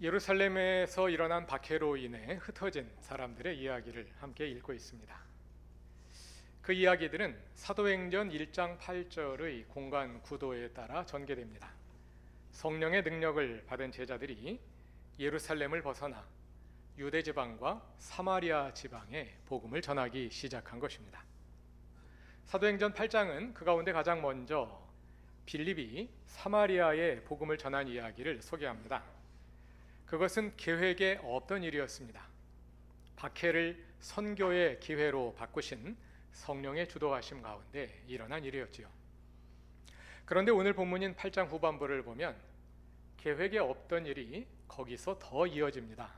예루살렘에서 일어난 박해로 인해 흩어진 사람들의 이야기를 함께 읽고 있습니다. 그 이야기들은 사도행전 1장 8절의 공간 구도에 따라 전개됩니다. 성령의 능력을 받은 제자들이 예루살렘을 벗어나 유대 지방과 사마리아 지방에 복음을 전하기 시작한 것입니다. 사도행전 8장은 그 가운데 가장 먼저 빌립이 사마리아에 복음을 전한 이야기를 소개합니다. 그것은 계획에 없던 일이었습니다. 박해를 선교의 기회로 바꾸신 성령의 주도하심 가운데 일어난 일이었지요. 그런데 오늘 본문인 8장 후반부를 보면 계획에 없던 일이 거기서 더 이어집니다.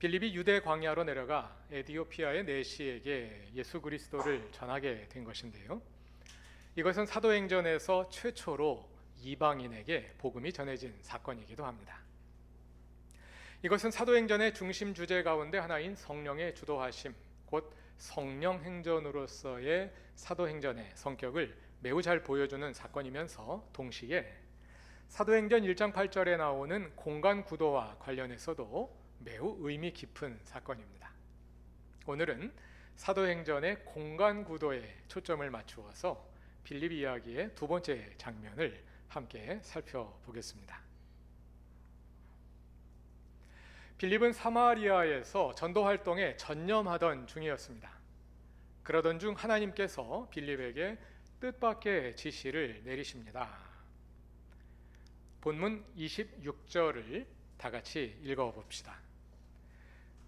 빌립이 유대 광야로 내려가 에디오피아의 내시에게 예수 그리스도를 전하게 된 것인데요. 이것은 사도행전에서 최초로 이방인에게 복음이 전해진 사건이기도 합니다. 이것은 사도행전의 중심 주제 가운데 하나인 성령의 주도하심, 곧 성령 행전으로서의 사도행전의 성격을 매우 잘 보여주는 사건이면서 동시에 사도행전 1장 8절에 나오는 공간 구도와 관련해서도 매우 의미 깊은 사건입니다. 오늘은 사도행전의 공간 구도에 초점을 맞추어서 빌립 이야기의 두 번째 장면을 함께 살펴보겠습니다. 빌립은 사마리아에서 전도 활동에 전념하던 중이었습니다. 그러던 중 하나님께서 빌립에게 뜻밖의 지시를 내리십니다. 본문 26절을 다 같이 읽어 봅시다.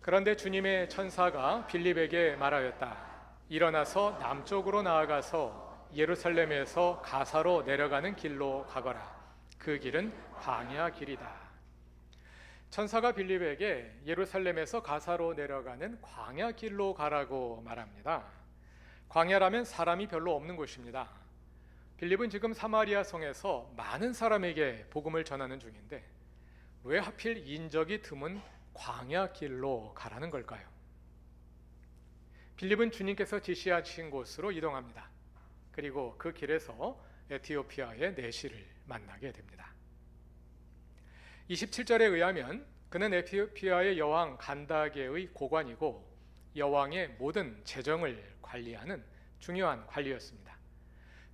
그런데 주님의 천사가 빌립에게 말하였다. 일어나서 남쪽으로 나아가서 예루살렘에서 가사로 내려가는 길로 가거라. 그 길은 광야 길이다. 천사가 빌립에게 예루살렘에서 가사로 내려가는 광야 길로 가라고 말합니다. 광야라면 사람이 별로 없는 곳입니다. 빌립은 지금 사마리아 성에서 많은 사람에게 복음을 전하는 중인데 왜 하필 인적이 드문 광야 길로 가라는 걸까요? 빌립은 주님께서 지시하신 곳으로 이동합니다. 그리고 그 길에서 에티오피아의 내시를 만나게 됩니다. 27절에 의하면 그는 에티오피아의 여왕 간다게의 고관이고 여왕의 모든 재정을 관리하는 중요한 관리였습니다.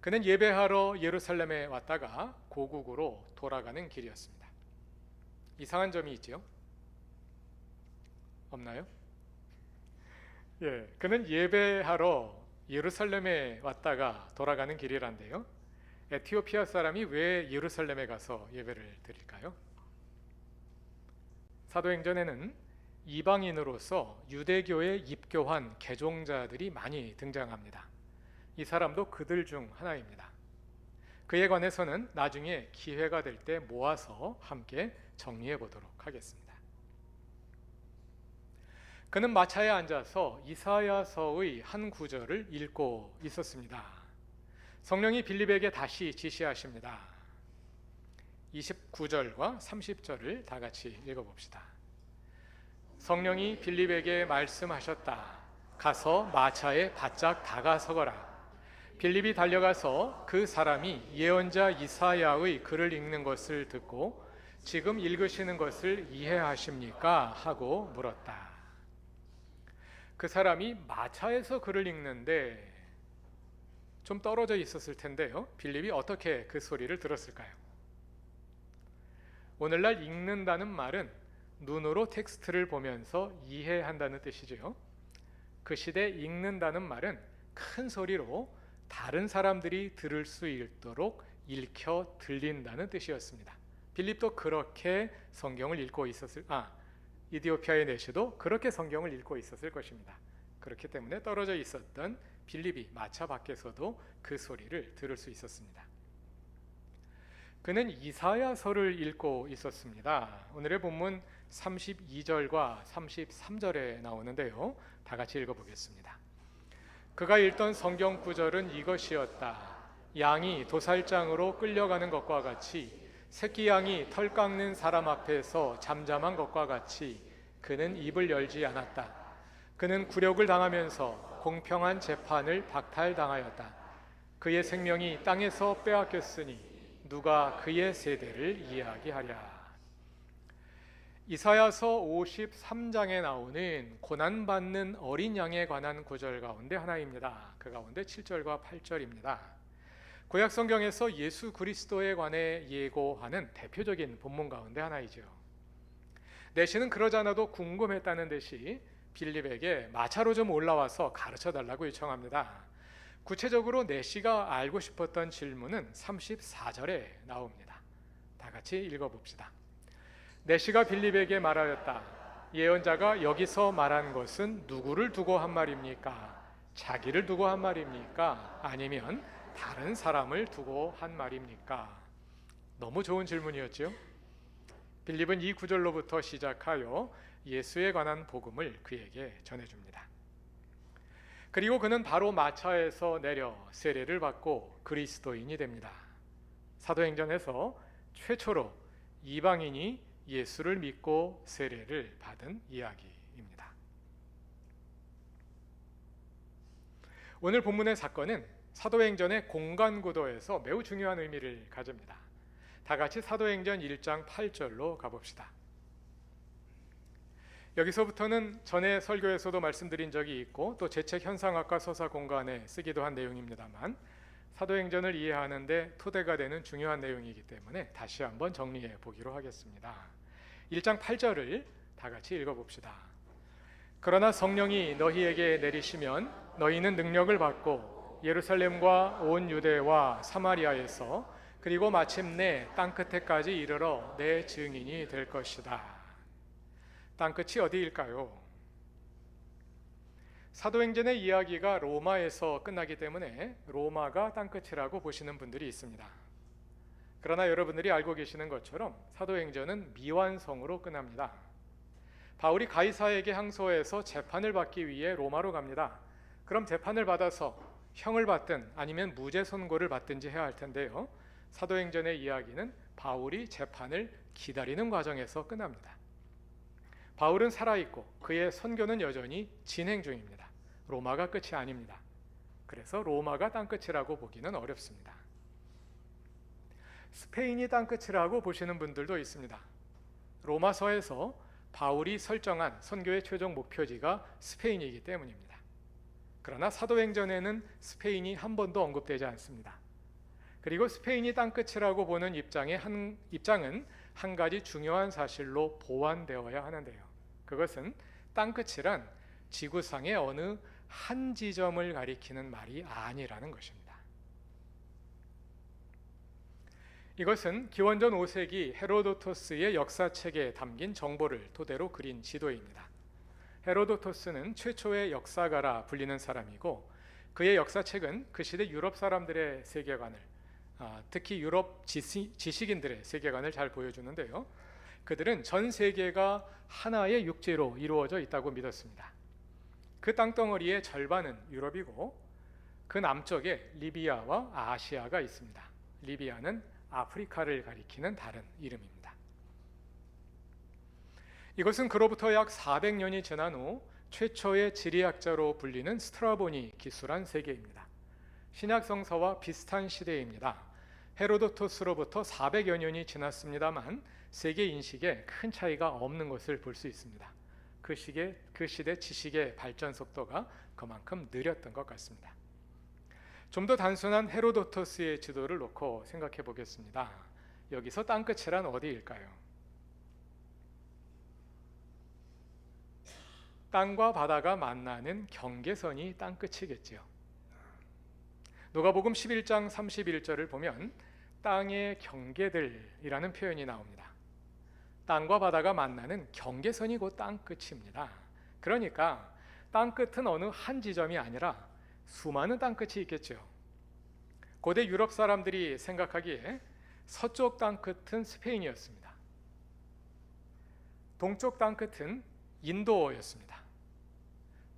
그는 예배하러 예루살렘에 왔다가 고국으로 돌아가는 길이었습니다. 이상한 점이 있죠? 없나요? 예, 그는 예배하러 예루살렘에 왔다가 돌아가는 길이란데요. 에티오피아 사람이 왜 예루살렘에 가서 예배를 드릴까요? 사도행전에는 이방인으로서 유대교에 입교한 개종자들이 많이 등장합니다. 이 사람도 그들 중 하나입니다. 그에 관해서는 나중에 기회가 될 때 모아서 함께 정리해 보도록 하겠습니다. 그는 마차에 앉아서 이사야서의 한 구절을 읽고 있었습니다. 성령이 빌립에게 다시 지시하십니다. 29절과 30절을 다 같이 읽어봅시다. 성령이 빌립에게 말씀하셨다. 가서 마차에 바짝 다가서거라. 빌립이 달려가서 그 사람이 예언자 이사야의 글을 읽는 것을 듣고 지금 읽으시는 것을 이해하십니까? 하고 물었다. 그 사람이 마차에서 글을 읽는데 좀 떨어져 있었을 텐데요. 빌립이 어떻게 그 소리를 들었을까요? 오늘날 읽는다는 말은 눈으로 텍스트를 보면서 이해한다는 뜻이죠. 그 시대 읽는다는 말은 큰 소리로 다른 사람들이 들을 수 있도록 읽혀 들린다는 뜻이었습니다. 빌립도 그렇게 성경을 읽고 있었을 아 이디오피아의 내시도 그렇게 성경을 읽고 있었을 것입니다. 그렇기 때문에 떨어져 있었던 빌립이 마차 밖에서도 그 소리를 들을 수 있었습니다. 그는 이사야서를 읽고 있었습니다. 오늘의 본문 32절과 33절에 나오는데요. 다 같이 읽어 보겠습니다. 그가 읽던 성경 구절은 이것이었다. 양이 도살장으로 끌려가는 것과 같이 새끼 양이 털 깎는 사람 앞에서 잠잠한 것과 같이 그는 입을 열지 않았다. 그는 굴욕을 당하면서 공평한 재판을 박탈당하였다. 그의 생명이 땅에서 빼앗겼으니 누가 그의 세대를 이야기하랴. 이사야서 53장에 나오는 고난 받는 어린 양에 관한 구절 가운데 하나입니다. 그 가운데 7절과 8절입니다. 구약 성경에서 예수 그리스도에 관해 예고하는 대표적인 본문 가운데 하나이죠. 내시는 그러지 않아도 궁금했다는 듯이 빌립에게 마차로 좀 올라와서 가르쳐 달라고 요청합니다. 구체적으로 내시가 알고 싶었던 질문은 34절에 나옵니다. 다 같이 읽어 봅시다. 내시가 빌립에게 말하였다. 예언자가 여기서 말한 것은 누구를 두고 한 말입니까? 자기를 두고 한 말입니까? 아니면 다른 사람을 두고 한 말입니까? 너무 좋은 질문이었죠. 빌립은 이 구절로부터 시작하여 예수에 관한 복음을 그에게 전해줍니다. 그리고 그는 바로 마차에서 내려 세례를 받고 그리스도인이 됩니다. 사도행전에서 최초로 이방인이 예수를 믿고 세례를 받은 이야기입니다. 오늘 본문의 사건은 사도행전의 공간 구도에서 매우 중요한 의미를 가집니다. 다 같이 사도행전 1장 8절로 가봅시다. 여기서부터는 전에 설교에서도 말씀드린 적이 있고 또 제 책 현상학과 서사 공간에 쓰기도 한 내용입니다만 사도행전을 이해하는데 토대가 되는 중요한 내용이기 때문에 다시 한번 정리해 보기로 하겠습니다. 1장 8절을 다 같이 읽어 봅시다. 그러나 성령이 너희에게 내리시면 너희는 능력을 받고 예루살렘과 온 유대와 사마리아에서 그리고 마침내 땅 끝에까지 이르러 내 증인이 될 것이다. 땅 끝이 어디일까요? 사도행전의 이야기가 로마에서 끝나기 때문에 로마가 땅 끝이라고 보시는 분들이 있습니다. 그러나 여러분들이 알고 계시는 것처럼 사도행전은 미완성으로 끝납니다. 바울이 가이사에게 항소해서 재판을 받기 위해 로마로 갑니다. 그럼 재판을 받아서 형을 받든 아니면 무죄 선고를 받든지 해야 할 텐데요. 사도행전의 이야기는 바울이 재판을 기다리는 과정에서 끝납니다. 바울은 살아있고 그의 선교는 여전히 진행 중입니다. 로마가 끝이 아닙니다. 그래서 로마가 땅끝이라고 보기는 어렵습니다. 스페인이 땅끝이라고 보시는 분들도 있습니다. 로마서에서 바울이 설정한 선교의 최종 목표지가 스페인이기 때문입니다. 그러나 사도행전에는 스페인이 한 번도 언급되지 않습니다. 그리고 스페인이 땅끝이라고 보는 입장의 한 입장은 한 가지 중요한 사실로 보완되어야 하는데요. 그것은 땅끝이란 지구상의 어느 한 지점을 가리키는 말이 아니라는 것입니다. 이것은 기원전 5세기 헤로도토스의 역사책에 담긴 정보를 토대로 그린 지도입니다. 헤로도토스는 최초의 역사가라 불리는 사람이고 그의 역사책은 그 시대 유럽 사람들의 세계관을 아, 특히 유럽 지식인들의 세계관을 잘 보여주는데요. 그들은 전 세계가 하나의 육지로 이루어져 있다고 믿었습니다. 그 땅덩어리의 절반은 유럽이고 그 남쪽에 리비아와 아시아가 있습니다. 리비아는 아프리카를 가리키는 다른 이름입니다. 이것은 그로부터 약 400년이 지난 후 최초의 지리학자로 불리는 스트라본이 기술한 세계입니다. 신약 성서와 비슷한 시대입니다. 헤로도토스로부터 400여 년이 지났습니다만 세계 인식에 큰 차이가 없는 것을 볼 수 있습니다. 그 시대 그 시대 지식의 발전 속도가 그만큼 느렸던 것 같습니다. 좀 더 단순한 헤로도토스의 지도를 놓고 생각해 보겠습니다. 여기서 땅끝이란 어디일까요? 땅과 바다가 만나는 경계선이 땅끝이겠지요. 누가복음 11장 31절을 보면 땅의 경계들이라는 표현이 나옵니다. 땅과 바다가 만나는 경계선이 곧 땅끝입니다. 그러니까 땅끝은 어느 한 지점이 아니라 수많은 땅끝이 있겠죠. 고대 유럽 사람들이 생각하기에 서쪽 땅끝은 스페인이었습니다. 동쪽 땅끝은 인도였습니다.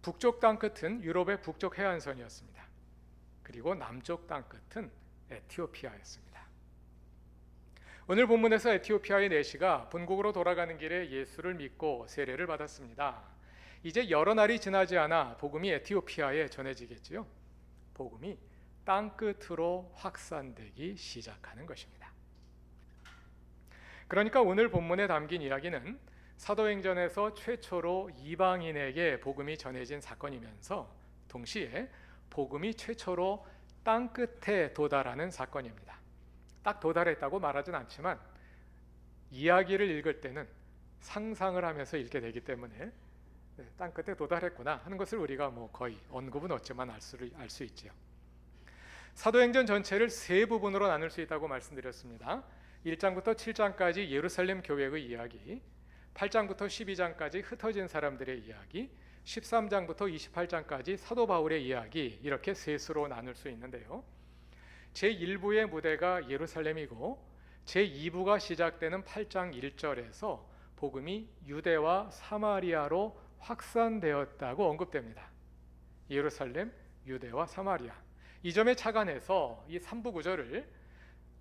북쪽 땅끝은 유럽의 북쪽 해안선이었습니다. 그리고 남쪽 땅 끝은 에티오피아였습니다. 오늘 본문에서 에티오피아의 내시가 본국으로 돌아가는 길에 예수를 믿고 세례를 받았습니다. 이제 여러 날이 지나지 않아 복음이 에티오피아에 전해지겠지요. 복음이 땅 끝으로 확산되기 시작하는 것입니다. 그러니까 오늘 본문에 담긴 이야기는 사도행전에서 최초로 이방인에게 복음이 전해진 사건이면서 동시에 복음이 최초로 땅 끝에 도달하는 사건입니다. 딱 도달했다고 말하진 않지만 이야기를 읽을 때는 상상을 하면서 읽게 되기 때문에 네, 땅 끝에 도달했구나 하는 것을 우리가 뭐 거의 언급은 없지만 알수 있지요. 사도행전 전체를 세 부분으로 나눌 수 있다고 말씀드렸습니다. 1장부터 7장까지 예루살렘 교회의 이야기, 8장부터 12장까지 흩어진 사람들의 이야기, 13장부터 28장까지 사도 바울의 이야기 이렇게 셋으로 나눌 수 있는데요. 제 1부의 무대가 예루살렘이고 제 2부가 시작되는 8장 1절에서 복음이 유대와 사마리아로 확산되었다고 언급됩니다. 예루살렘, 유대와 사마리아. 이 점에 착안해서 이 3부 구절을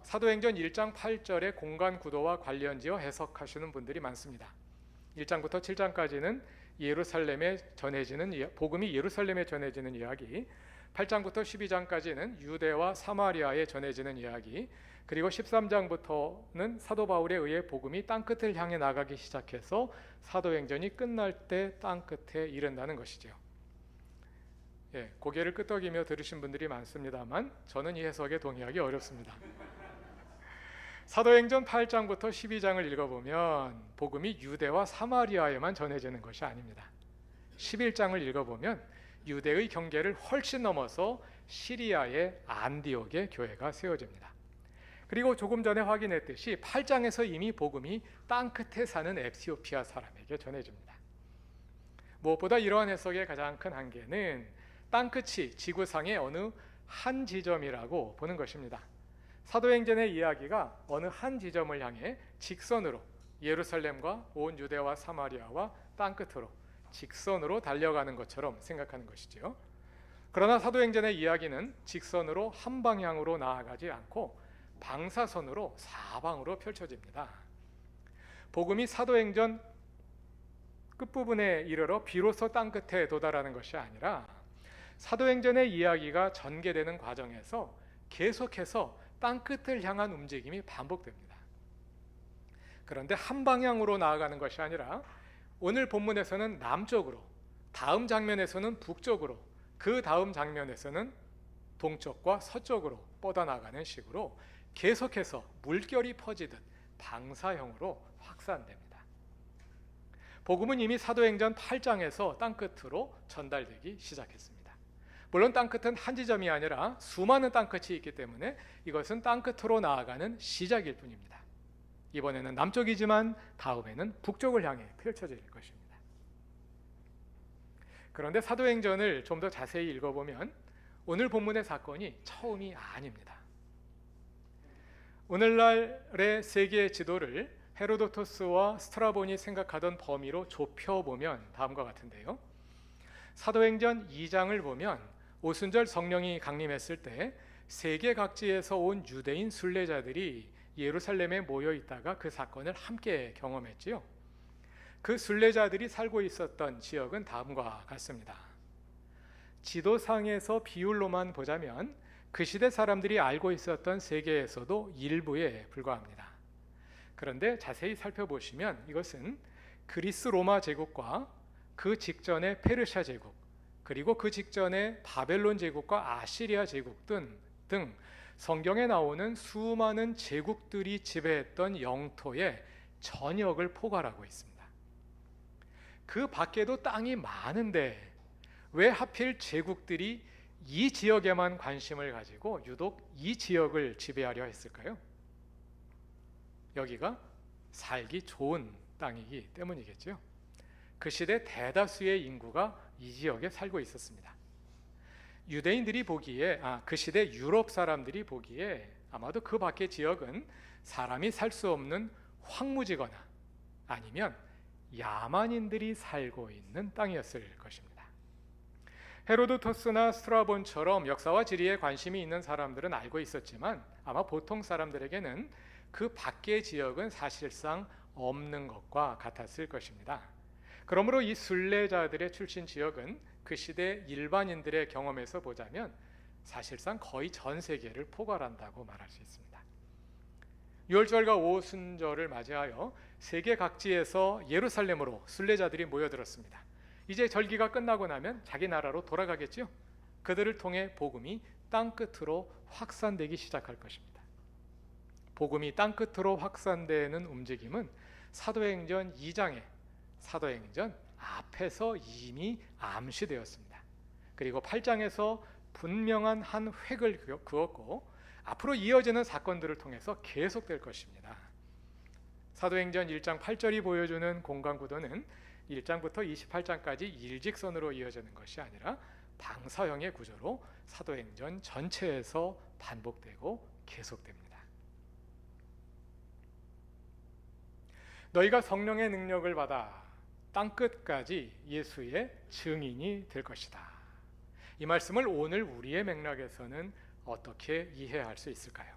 사도행전 1장 8절의 공간 구도와 관련지어 해석하시는 분들이 많습니다. 1장부터 7장까지는 예루살렘에 전해지는 복음이 예루살렘에 전해지는 이야기, 8장부터 12장까지는 유대와 사마리아에 전해지는 이야기, 그리고 13장부터는 사도 바울에 의해 복음이 땅 끝을 향해 나가기 시작해서 사도행전이 끝날 때 땅 끝에 이른다는 것이죠. 예, 고개를 끄덕이며 들으신 분들이 많습니다만 저는 이 해석에 동의하기 어렵습니다. 사도행전 8장부터 12장을 읽어보면 복음이 유대와 사마리아에만 전해지는 것이 아닙니다. 11장을 읽어보면 유대의 경계를 훨씬 넘어서 시리아의 안디옥의 교회가 세워집니다. 그리고 조금 전에 확인했듯이 8장에서 이미 복음이 땅 끝에 사는 에티오피아 사람에게 전해집니다. 무엇보다 이러한 해석의 가장 큰 한계는 땅 끝이 지구상의 어느 한 지점이라고 보는 것입니다. 사도행전의 이야기가 어느 한 지점을 향해 직선으로 예루살렘과 온 유대와 사마리아와 땅 끝으로 직선으로 달려가는 것처럼 생각하는 것이지요. 그러나 사도행전의 이야기는 직선으로 한 방향으로 나아가지 않고 방사선으로 사방으로 펼쳐집니다. 복음이 사도행전 끝부분에 이르러 비로소 땅 끝에 도달하는 것이 아니라 사도행전의 이야기가 전개되는 과정에서 계속해서 땅 끝을 향한 움직임이 반복됩니다. 그런데 한 방향으로 나아가는 것이 아니라 오늘 본문에서는 남쪽으로, 다음 장면에서는 북쪽으로, 그 다음 장면에서는 동쪽과 서쪽으로 뻗어나가는 식으로 계속해서 물결이 퍼지듯 방사형으로 확산됩니다. 복음은 이미 사도행전 8장에서 땅 끝으로 전달되기 시작했습니다. 물론 땅 끝은 한 지점이 아니라 수많은 땅 끝이 있기 때문에 이것은 땅 끝으로 나아가는 시작일 뿐입니다. 이번에는 남쪽이지만 다음에는 북쪽을 향해 펼쳐질 것입니다. 그런데 사도행전을 좀 더 자세히 읽어보면 오늘 본문의 사건이 처음이 아닙니다. 오늘날의 세계 지도를 헤로도토스와 스트라본이 생각하던 범위로 좁혀보면 다음과 같은데요. 사도행전 2장을 보면 오순절 성령이 강림했을 때 세계 각지에서 온 유대인 순례자들이 예루살렘에 모여 있다가 그 사건을 함께 경험했지요. 그 순례자들이 살고 있었던 지역은 다음과 같습니다. 지도상에서 비율로만 보자면 그 시대 사람들이 알고 있었던 세계에서도 일부에 불과합니다. 그런데 자세히 살펴보시면 이것은 그리스 로마 제국과 그 직전의 페르시아 제국 그리고 그 직전에 바벨론 제국과 아시리아 제국 등, 등 성경에 나오는 수많은 제국들이 지배했던 영토의 전역을 포괄하고 있습니다. 그 밖에도 땅이 많은데 왜 하필 제국들이 이 지역에만 관심을 가지고 유독 이 지역을 지배하려 했을까요? 여기가 살기 좋은 땅이기 때문이겠죠. 그 시대 대다수의 인구가 이 지역에 살고 있었습니다. 유대인들이 보기에 아, 그 시대 유럽 사람들이 보기에 아마도 그 밖의 지역은 사람이 살 수 없는 황무지거나 아니면 야만인들이 살고 있는 땅이었을 것입니다. 헤로도토스나 스트라본처럼 역사와 지리에 관심이 있는 사람들은 알고 있었지만 아마 보통 사람들에게는 그 밖의 지역은 사실상 없는 것과 같았을 것입니다. 그러므로 이 순례자들의 출신 지역은 그 시대 일반인들의 경험에서 보자면 사실상 거의 전 세계를 포괄한다고 말할 수 있습니다. 유월절과 오순절을 맞이하여 세계 각지에서 예루살렘으로 순례자들이 모여들었습니다. 이제 절기가 끝나고 나면 자기 나라로 돌아가겠죠. 그들을 통해 복음이 땅 끝으로 확산되기 시작할 것입니다. 복음이 땅 끝으로 확산되는 움직임은 사도행전 2장에 사도행전 앞에서 이미 암시되었습니다. 그리고 8장에서 분명한 한 획을 그었고 앞으로 이어지는 사건들을 통해서 계속될 것입니다. 사도행전 1장 8절이 보여주는 공간 구도는 1장부터 28장까지 일직선으로 이어지는 것이 아니라 방사형의 구조로 사도행전 전체에서 반복되고 계속됩니다. 너희가 성령의 능력을 받아 땅 끝까지 예수의 증인이 될 것이다. 이 말씀을 오늘 우리의 맥락에서는 어떻게 이해할 수 있을까요?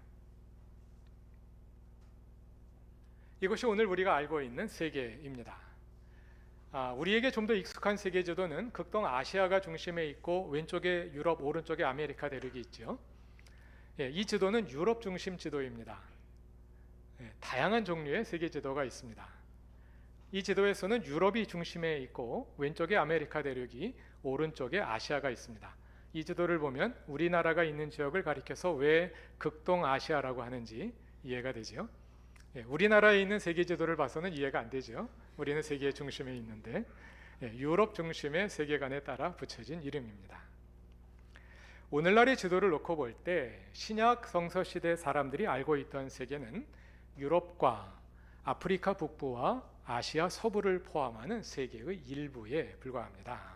이것이 오늘 우리가 알고 있는 세계입니다. 아, 우리에게 좀 더 익숙한 세계 지도는 극동 아시아가 중심에 있고 왼쪽에 유럽, 오른쪽에 아메리카 대륙이 있죠. 예, 이 지도는 유럽 중심 지도입니다. 예, 다양한 종류의 세계 지도가 있습니다. 이 지도에서는 유럽이 중심에 있고 왼쪽에 아메리카 대륙이 오른쪽에 아시아가 있습니다. 이 지도를 보면 우리나라가 있는 지역을 가리켜서 왜 극동 아시아라고 하는지 이해가 되죠. 예, 우리나라에 있는 세계 지도를 봐서는 이해가 안 되죠. 우리는 세계의 중심에 있는데 예, 유럽 중심의 세계관에 따라 붙여진 이름입니다. 오늘날의 지도를 놓고 볼 때 신약 성서 시대 사람들이 알고 있던 세계는 유럽과 아프리카 북부와 아시아 서부를 포함하는 세계의 일부에 불과합니다.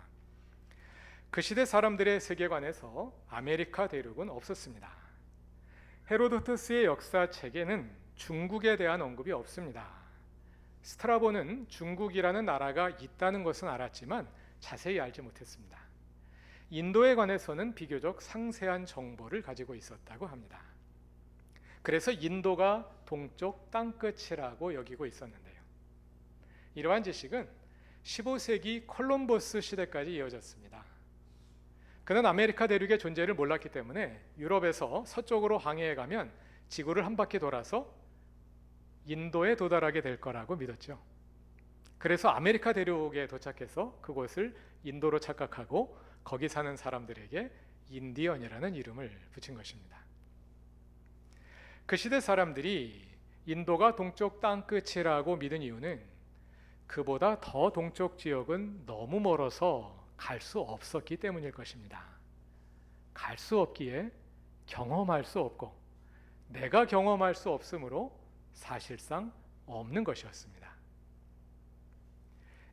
그 시대 사람들의 세계관에서 아메리카 대륙은 없었습니다. 헤로도트스의 역사 책에는 중국에 대한 언급이 없습니다. 스트라보는 중국이라는 나라가 있다는 것은 알았지만 자세히 알지 못했습니다. 인도에 관해서는 비교적 상세한 정보를 가지고 있었다고 합니다. 그래서 인도가 동쪽 땅끝이라고 여기고 있었는데요. 이러한 지식은 15세기 콜럼버스 시대까지 이어졌습니다. 그는 아메리카 대륙의 존재를 몰랐기 때문에 유럽에서 서쪽으로 항해해 가면 지구를 한 바퀴 돌아서 인도에 도달하게 될 거라고 믿었죠. 그래서 아메리카 대륙에 도착해서 그곳을 인도로 착각하고 거기 사는 사람들에게 인디언이라는 이름을 붙인 것입니다. 그 시대 사람들이 인도가 동쪽 땅 끝이라고 믿은 이유는 그보다 더 동쪽 지역은 너무 멀어서 갈 수 없었기 때문일 것입니다. 갈 수 없기에 경험할 수 없고 내가 경험할 수 없으므로 사실상 없는 것이었습니다.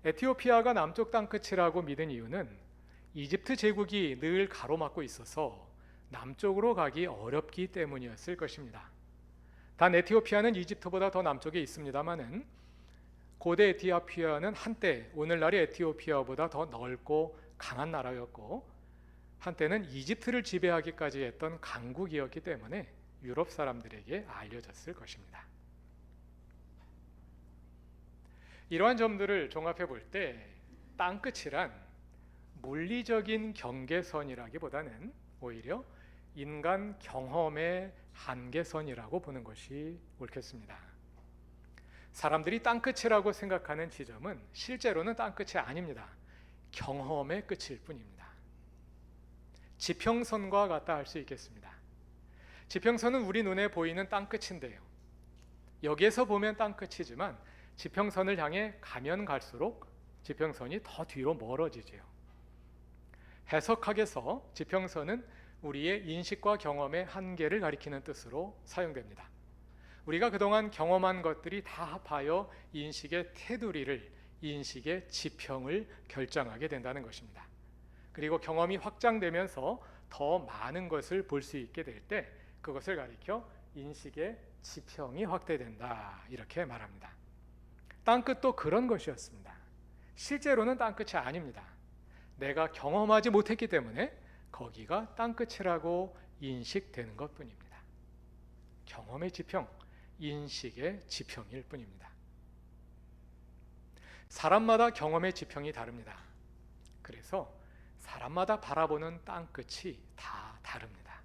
에티오피아가 남쪽 땅 끝이라고 믿은 이유는 이집트 제국이 늘 가로막고 있어서 남쪽으로 가기 어렵기 때문이었을 것입니다. 단 에티오피아는 이집트보다 더 남쪽에 있습니다만은 고대 에티오피아는 한때 오늘날의 에티오피아보다 더 넓고 강한 나라였고 한때는 이집트를 지배하기까지 했던 강국이었기 때문에 유럽 사람들에게 알려졌을 것입니다. 이러한 점들을 종합해 볼 때 땅끝이란 물리적인 경계선이라기보다는 오히려 인간 경험의 한계선이라고 보는 것이 옳겠습니다. 사람들이 땅끝이라고 생각하는 지점은 실제로는 땅끝이 아닙니다. 경험의 끝일 뿐입니다. 지평선과 같다 할 수 있겠습니다. 지평선은 우리 눈에 보이는 땅끝인데요. 여기에서 보면 땅끝이지만 지평선을 향해 가면 갈수록 지평선이 더 뒤로 멀어지지요. 해석학에서 지평선은 우리의 인식과 경험의 한계를 가리키는 뜻으로 사용됩니다. 우리가 그동안 경험한 것들이 다 합하여 인식의 테두리를 인식의 지평을 결정하게 된다는 것입니다. 그리고 경험이 확장되면서 더 많은 것을 볼 수 있게 될 때 그것을 가리켜 인식의 지평이 확대된다 이렇게 말합니다. 땅끝도 그런 것이었습니다. 실제로는 땅끝이 아닙니다. 내가 경험하지 못했기 때문에 거기가 땅끝이라고 인식되는 것뿐입니다. 경험의 지평, 인식의 지평일 뿐입니다. 사람마다 경험의 지평이 다릅니다. 그래서 사람마다 바라보는 땅끝이 다 다릅니다.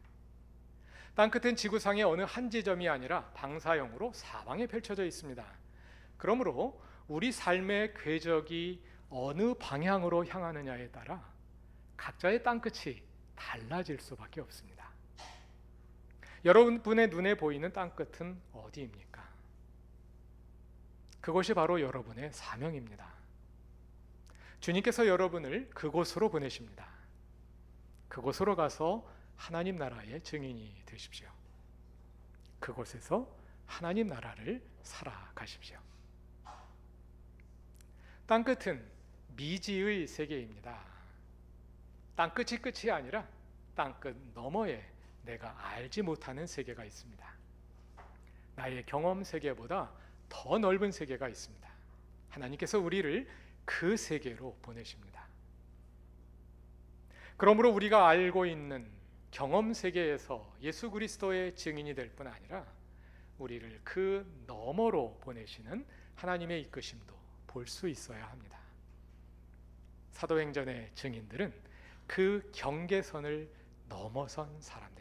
땅끝은 지구상의 어느 한 지점이 아니라 방사형으로 사방에 펼쳐져 있습니다. 그러므로 우리 삶의 궤적이 어느 방향으로 향하느냐에 따라 각자의 땅끝이 달라질 수밖에 없습니다. 여러분의 눈에 보이는 땅끝은 어디입니까? 그것이 바로 여러분의 사명입니다. 주님께서 여러분을 그곳으로 보내십니다. 그곳으로 가서 하나님 나라의 증인이 되십시오. 그곳에서 하나님 나라를 살아가십시오. 땅끝은 미지의 세계입니다. 땅끝이 끝이 아니라 땅끝 너머에 내가 알지 못하는 세계가 있습니다. 나의 경험 세계보다 더 넓은 세계가 있습니다. 하나님께서 우리를 그 세계로 보내십니다. 그러므로 우리가 알고 있는 경험 세계에서 예수 그리스도의 증인이 될 뿐 아니라 우리를 그 너머로 보내시는 하나님의 이끄심도 볼 수 있어야 합니다. 사도행전의 증인들은 그 경계선을 넘어선 사람들입니다.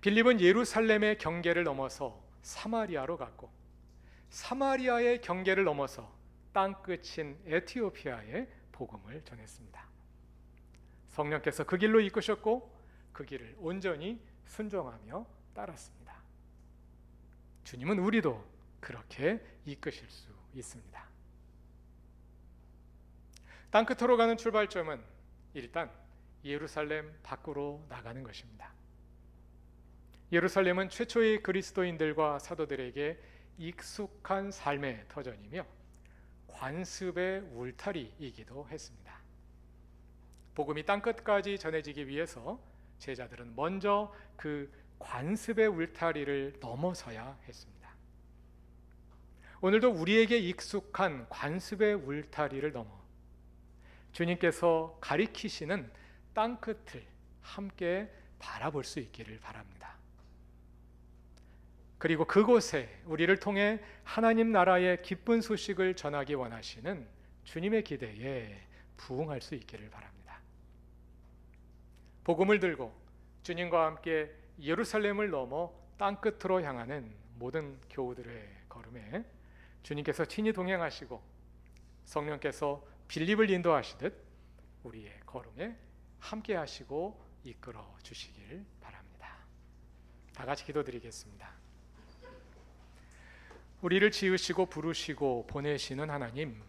빌립은 예루살렘의 경계를 넘어서 사마리아로 갔고 사마리아의 경계를 넘어서 땅 끝인 에티오피아에 복음을 전했습니다. 성령께서 그 길로 이끄셨고 그 길을 온전히 순종하며 따랐습니다. 주님은 우리도 그렇게 이끄실 수 있습니다. 땅 끝으로 가는 출발점은 일단 예루살렘 밖으로 나가는 것입니다. 예루살렘은 최초의 그리스도인들과 사도들에게 익숙한 삶의 터전이며 관습의 울타리이기도 했습니다. 복음이 땅끝까지 전해지기 위해서 제자들은 먼저 그 관습의 울타리를 넘어서야 했습니다. 오늘도 우리에게 익숙한 관습의 울타리를 넘어 주님께서 가리키시는 땅끝을 함께 바라볼 수 있기를 바랍니다. 그리고 그곳에 우리를 통해 하나님 나라의 기쁜 소식을 전하기 원하시는 주님의 기대에 부응할 수 있기를 바랍니다. 복음을 들고 주님과 함께 예루살렘을 넘어 땅 끝으로 향하는 모든 교우들의 걸음에 주님께서 친히 동행하시고 성령께서 빌립을 인도하시듯 우리의 걸음에 함께 하시고 이끌어 주시길 바랍니다. 다 같이 기도드리겠습니다. 우리를 지으시고 부르시고 보내시는 하나님,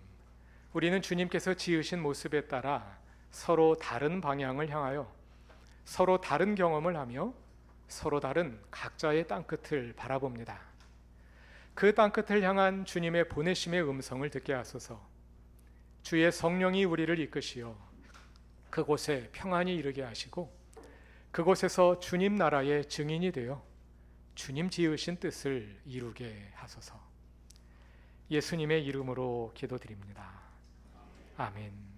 우리는 주님께서 지으신 모습에 따라 서로 다른 방향을 향하여 서로 다른 경험을 하며 서로 다른 각자의 땅끝을 바라봅니다. 그 땅끝을 향한 주님의 보내심의 음성을 듣게 하소서. 주의 성령이 우리를 이끄시어 그곳에 평안이 이르게 하시고 그곳에서 주님 나라의 증인이 되어 주님 지으신 뜻을 이루게 하소서. 예수님의 이름으로 기도드립니다. 아멘.